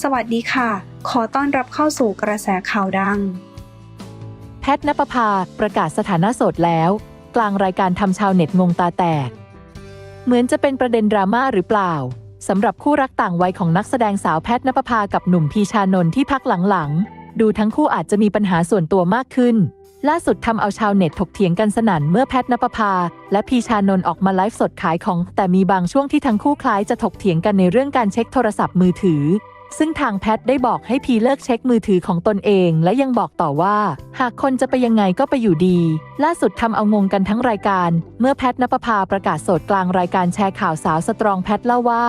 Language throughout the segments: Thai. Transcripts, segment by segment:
สวัสดีค่ะ ขอต้อนรับเข้าสู่กระแสข่าวดัง แพทนปภาประกาศสถานะโสดแล้ว กลางรายการทำชาวเน็ตงงตาแตก เหมือนจะเป็นประเด็นดราม่าหรือเปล่าสำหรับคู่รักต่างวัยของนักแสดงสาวแพทนปภากับหนุ่มพีชานนท์ที่พักหลังๆ ดูทั้งคู่อาจจะมีปัญหาส่วนตัวมากขึ้น ล่าสุดทำเอาชาวเน็ตถกเถียงกันสนั่นเมื่อแพทนปภา และพีชานนท์ออกมาไลฟ์สดขายของ แต่มีบางช่วงที่ทั้งคู่คล้ายจะถกเถียงกันในเรื่องการเช็คโทรศัพท์มือถือ ซึ่งทางแพทได้บอกให้พีเลิกเช็คมือถือของตนเอง และยังบอกต่อว่า หากคนจะไปยังไงก็ไปอยู่ดี ล่าสุดทำเอางงกันทั้งรายการ เมื่อแพทนปภาประกาศสดกลางรายการแชร์ข่าวสาวสตรองแพทเล่าว่า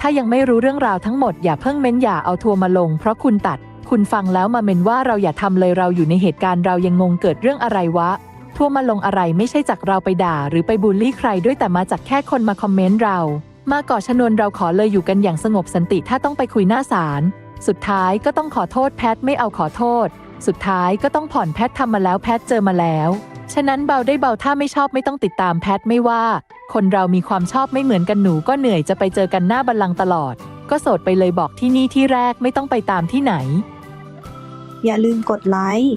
ถ้ายังไม่รู้เรื่องราวทั้งหมดอย่าเพิ่งเม้นอย่าเอาทัวร์มาลง เพราะคุณตัด คุณฟังแล้วมาเมนว่าเราอย่าทำเลยเราอยู่ในเหตุการณ์เรายังงงเกิดเรื่องอะไรวะทัวมาลงอะไรไม่ใช่จากเราไปด่า หรือไปบูลลี่ใครด้วยแต่มาจากแค่คนมาคอมเมนต์เรา มาก่อชนวนเราขอเลยอยู่กันอย่างสงบสันติถ้าต้องไปคุยหน้าศาลสุดท้ายก็ต้องขอโทษแพทไม่เอาขอโทษ สุดท้ายก็ต้องผ่อนแพททำมาแล้วแพทเจอมาแล้ว ฉะนั้นเบาได้เบาถ้าไม่ชอบไม่ต้องติดตามแพทไม่ว่า คนเรามีความชอบไม่เหมือนกันหนูก็เหนื่อยจะไปเจอกันหน้าบัลลังก์ตลอด ก็โสดไปเลยบอกที่นี่ที่แรกไม่ต้องไปตามที่ไหน อย่าลืมกดไลค์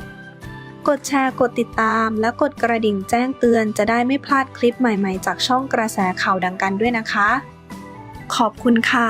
กดแชร์ กดติดตาม และกดกระดิ่งแจ้งเตือนจะได้ไม่พลาดคลิปใหม่ ๆ จากช่องกระแสข่าวดังกันด้วยนะคะ ขอบคุณค่ะ